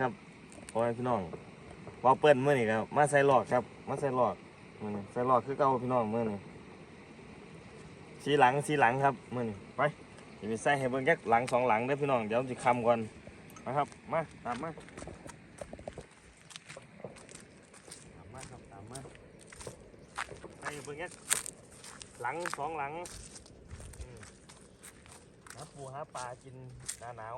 ครับพ่อแม่พี่น้องว่าเปิ้ลเมื่อนี่ครับมาใส่หลอดครับ มาใส่หลอดมื่อนี้ใส่หลอดคือเก่าพี่น้องเมื่อนี้สีหลังสีหลังครับเมื่อนี้ไปจะไปใส่ให้เบิ่งแค่หลังสองหลังเด้พี่น้องเดี๋ยวจะคำก่อนนะครับมาตามมาตามมาครับตามมาใส่เบิ่งแค่หลังสองหลังอืมหาปูหาปลากินหน้าหนาว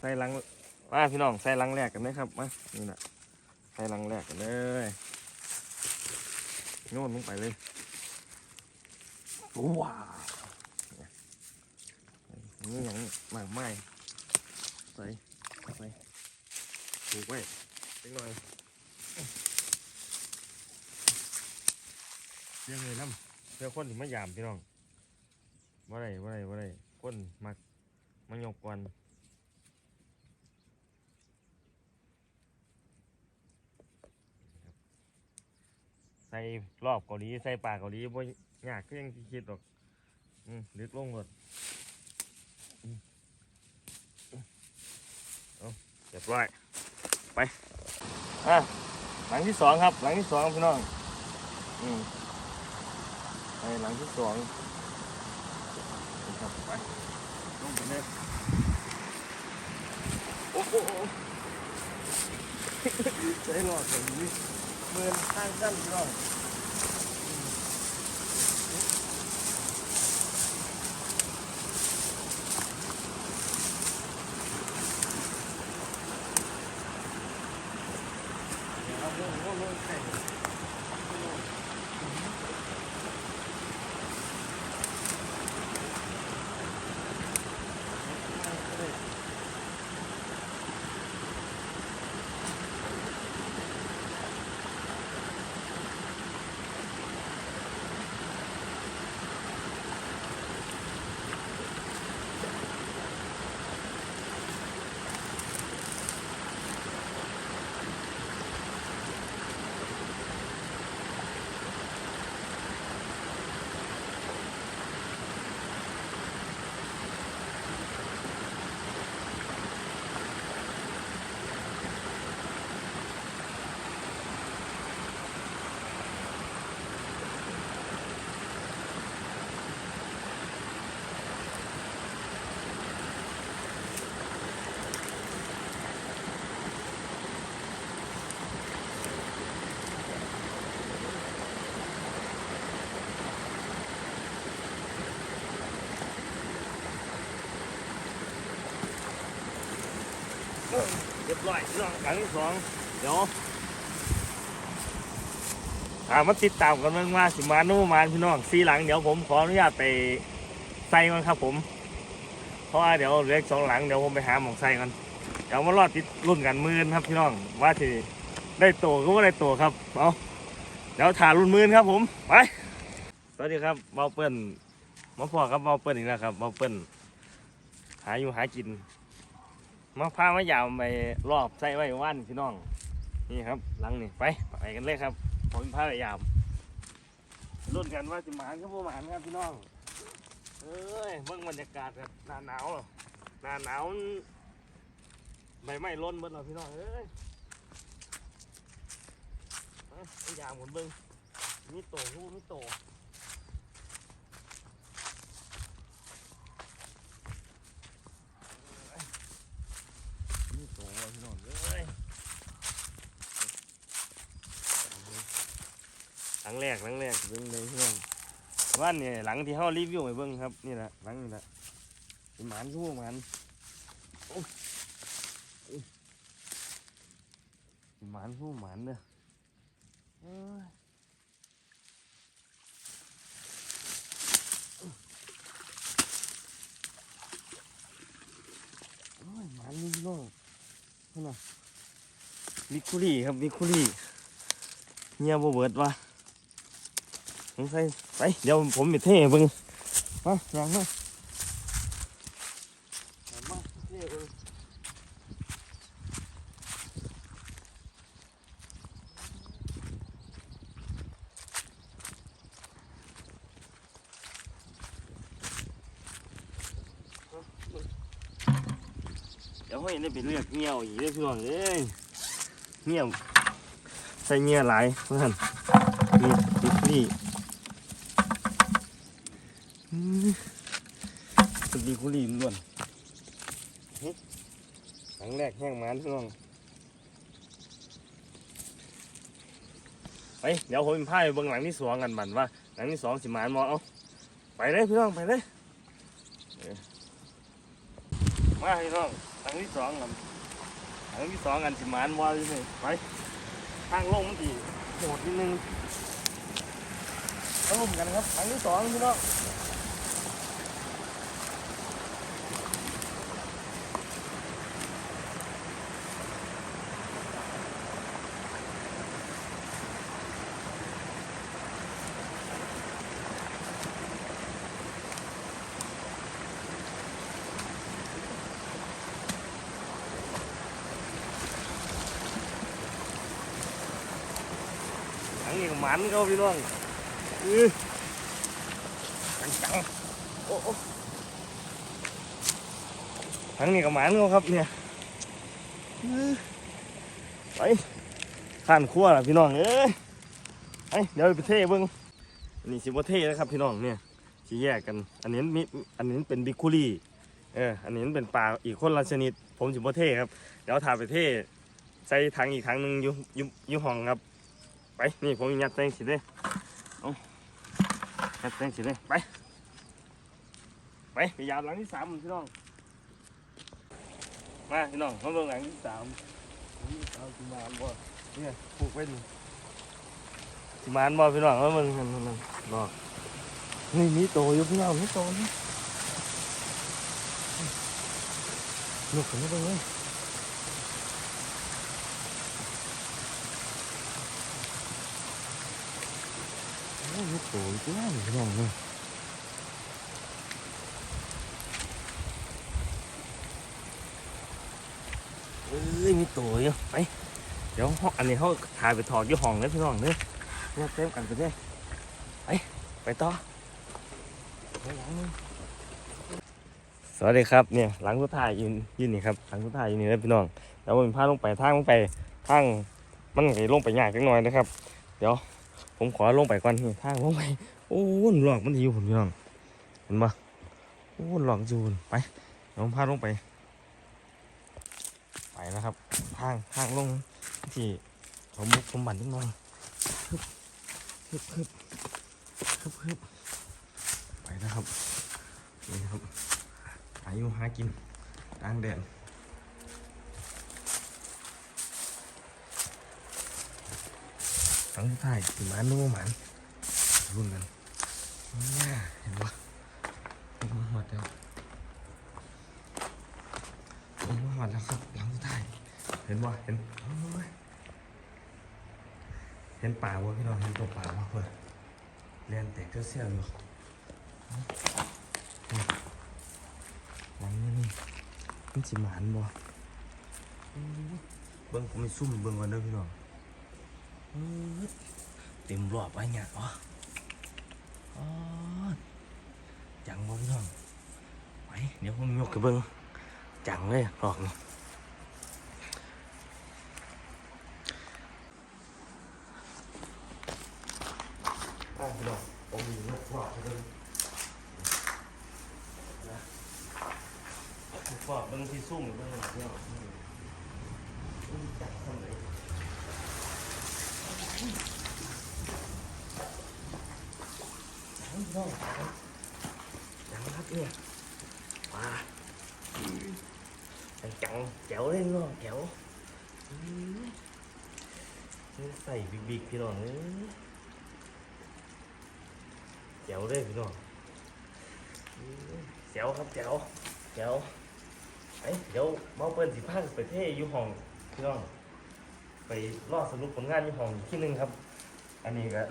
ใส่ลังมาพี่น้องใส่ลังแรกกันไหมครับมานี่นะใส่ลังแรกกันเลยโยนลงไปเลยว้าวนี่อย่างมากไม่ใส่ใส่ถูกไว้เล็กหน่อยเลี้ยงเลยน้ำเพื่อคนถึงมายามพี่น้องว่าไรว่าไรว่าไรคนมักมายกกวน ใส่รอบเกาหลีใส่ปลาเกาหลีบ่ยากก็ยังคิดหรอกอืมลึกลงหมดเอาเรียบร้อยไปอะหลังที่สองครับ หลังที่สองพี่น้องอืมไปหลังที่สองครับไปลงไปเลยโอ้โหใส่รอดแบบนี้ เมือนข้างกันพี่น้องเอาลงลงลงใส่เรีย บร้อยพี่น้องหลังที่สองเดี๋ยวอ่ามาติดตามกันเมืองว่าสิมาโนมานพี่น้องซีหลังเดี๋ยวผมขออนุญาตไปใส่มันครับผม เพราะว่าเดี๋ยวเหลืออีกสองหลังเดี๋ยวผมไปหาหมองใส่กันเดี๋ยวมารอดติดรุ่นกันมือนครับพี่น้องว่าที่ได้โตก็ว่าได้โตครับเอาเดี๋ยวถ่ายรุ่นมือนครับผมไปสวัสดีครับเบาเปิ้ลมาพอครับเบาเปิ้ลอีกแล้วครับเบาเปิ้ลหาอยู่หากิน มาพามายาวไปรอบใส่ไว้ว่านพี่น้อง นี่ครับหลังนี่ไปไปกันเลยครับ ผมพาไปยามรุ่นกันว่าจะหมานก็บ่หมานครับพี่น้องเอ้ยเบิ่งบรรยากาศแบบหน้าหนาวเหรอหน้าหนาวมันใบไม้ล้นเบิดเหรอพี่น้องเอ้ยเอาไปยามหมดเบิ่งมีโตกูมีโตมีโตว่ะพี่น้องเอ้ย ห ลังแรกหลังแรกเบิ้งเลยเพื่อนว่าเนี่ยหลังที่เขารีวิวให้เบิ้งครับนี่แหละหลังนี่แหละเป็นหมานชั่วหมานหมานชั่วหมานเด้อเอ้ยโอ้ยหมานนี่พี่น้องนี่นะมิคุรีครับมิคุรีเงียบบ่เบิดวะ ใส่ไป เดี๋ยวผมมีเท่เบิ้งมาลองมาเดี๋ยวให้ได้ไปเรื่องเงี้ยวอีกเรื่อยเลยเงี้ยวใส่เงี้ยหลายเพื่อนนี่นี่ สดีคุรีล้วนเฮ้ยครั้งแรกแห้งมันพี่น้องไปเดี๋ยวผมเป็นไพ่เบื้องหลังที่สองกันบันว่า หลังที่สองสิมานมอเอาไปเลยพี่น้องไปเลยมาพี่น้องหลังที่สองกันหลังที่สองกันสิมานมอที่นี่ไปทางลงมันดีโหดนิดนึงเอาลงกันครับหลังที่สองพี่น้อง มันเขาพี่น้องอื้อจังโอ้โอ้หลังนี้ก็หมันเขาครับเนี่ยไปข้านขั้วล่ะพี่น้องเอ้ยไปเดี๋ยวไปเทเบิ้งอันนี้สิบ่เทนะครับพี่น้องเนี่ยสิแยกกัน อันนี้มีอันนี้เป็นบิคูลี่เอออันนี้เป็นปลาอีกคนละชนิด ผมสิบ่เทครับเดี๋ยวถ่ายไปเทใส่ถังอีกถังหนึ่งยู่ยู่อยู่ห้องครับ ไปนี่ผมยัดแตงสิเลยเอายัดแตงสิเลยไปไปไปยามหลังที่สามพี่น้องมาพี่น้องเขาลงหลังที่สามหลังที่สามสิมานบ่เนี่ยผูกไว้ดิสิมานบ่พี่น้องว่ามึงมันมันบอกนี่มีโตอยู่พี่น้องมีโตนี่ลูกผมไม่ต้องเลย อ้ยโตอีกแล้วพี่น้องเลยเอ้ยมีตัวอยู่ไปเดี๋ยวห้องอันนี้เขาถ่ายไปถอดอยู่ห้องเลยพี่น้องเลยเนี่ยเต็มกันไปเลยไปไปต่อสวัสดีครับเนี่ยหลังสุดท้ายยืนยืนนี่ครับหลังสุดท้ายยืนนี่เลยพี่น้องแล้วผมพาลงไปทางลงไปทางมันไงลงไปยากจังหน่อยนะครับ เดี๋ยว ผมขอลงไปก่อนทางลงไปโอ้ยหลอกมันอยู่ผมพี่น้องเห็นปะโอ้ยหลอกจูนไปเดี๋ยวผมพาลงไป ไปนะครับทางทางลงที่ผมบุกผมบันนิดหน่อยฮึบฮึบฮึบฮึบฮึบไปนะครับนี่ครับอายุหากินกลางแดด รั้งสุดท้ายสิมันนู่หมันรุ่นกันเนี่ยเห็นปะเห็นหมดแล้วเห็นหมดแล้วครับหลังสุดท้ายเห็นปะเห็นเห็นป่าวะพี่น้องเห็นตัวป่าวะเพื่อนเรียนแต่ก็เสียอยู่หลังนี่นี่มันสิหมานบ่เบิ้งผมไปซุ่มเบิ้งก่อนเด้อพี่น้อง เต็มรอบไปเนี่ยอ๋ออจังบ่พี่น้องไปเดี๋ยวผมยกขึ้นเบิ้งจังเลยรอบนี้อะพี่น้องผมมียกรอบขึ้นเบิ้งนะยกรอบเบิ้งที่ซุ่มเบิ้งพี่น้องจังทำไหนพี่น้อง จังครับเนี่ยมาจังจังแจ๋วเลยน้องแจ๋วอื้อนี่ใส่บิ๊กๆพี่น้องเอ้ยแจ๋วเลยพี่น้องแจ๋วครับแจ๋วแจ๋วไอ้ยเดี๋ยวเมาเปิ้ลสิพาไปเท่อยู่ห้องพี่น้อง ไปรอสรุปผลงานยู่ห้องอีกที่หนึ่งครับ อันนี้ก็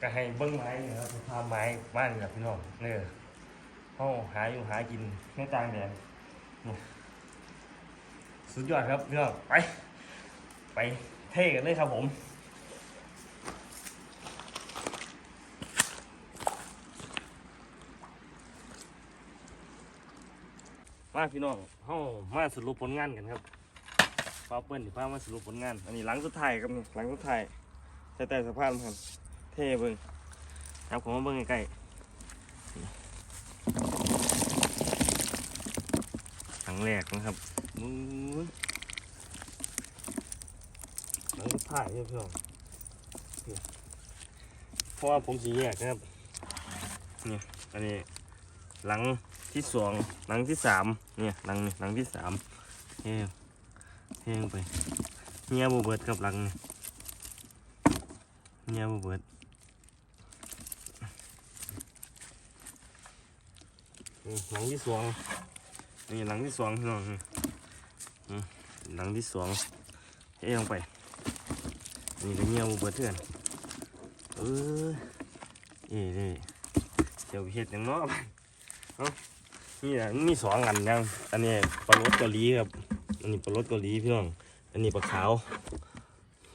ก็ให้เบิ้งไม้นี่ครับพาไม้บ้านกับพี่น้องเนี่ยเขาหาอยู่หากินในต่างแดนนี่สุดยอดครับพี่น้องไป ไปเท่กันเลยครับผมมาพี่น้องเฮามาสรุปผลงานกันครับ ป้าเปิ้ลที่พามาสรุปผลงาน อันนี้หลังสุดท้ายครับนี่หลังสุดท้ายใส่แต่สะพานครับเท่เบิ่งครับผมมาเบิ่งใกล้ๆหลังแรกนะครับมึงหลังสุดท้ายเนี่ยพี่น้องนี่เพราะว่าผมสีแยกนะครับนี่อันนี้หลังที่สองหลังที่สามเนี่ยหลังนี่หลังที่สามเฮ้ย เฮ้งไปเงียบเบิดกับหลังนี่เงียบเบิดหลังที่สองนี่หลังที่สองพี่น้องนี่อืมหลังที่สองเฮ้ลงไปนี่ก็เงียบเบิดเถื่อนเออเอ้ยเด้เดี๋ยวเฮ็ดหยังเนาะนี่นะมีสองอันยังอันนี้ปลารสเกาหลีครับ อันนี้ปลารสเกาหลีพี่น้อง อันนี้ปลาขาว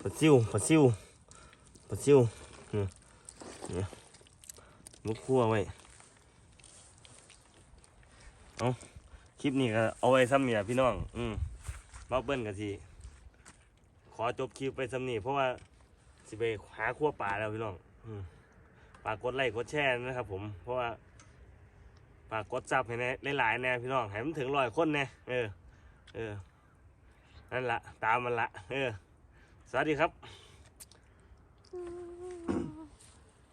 ปลาซิวปลาซิวปลาซิวนี่นี่มุกคั่วไว้ เอาคลิปนี้ก็เอาไว้ซ้ำเนี่ยพี่น้อง อืมมาเบิ้ลกันทีขอจบคลิปไปซ้ำนี่เพราะว่าสิไปหาคั่วปลาแล้วพี่น้อง อืมฝากกดไลค์กดแชร์นะครับผม เพราะว่าฝากกดซับให้แน่หลายๆแน่พี่น้องให้มันถึงร้อยคนแน่เออ เออ นั่นละตามมันละเออสวัสดีครับ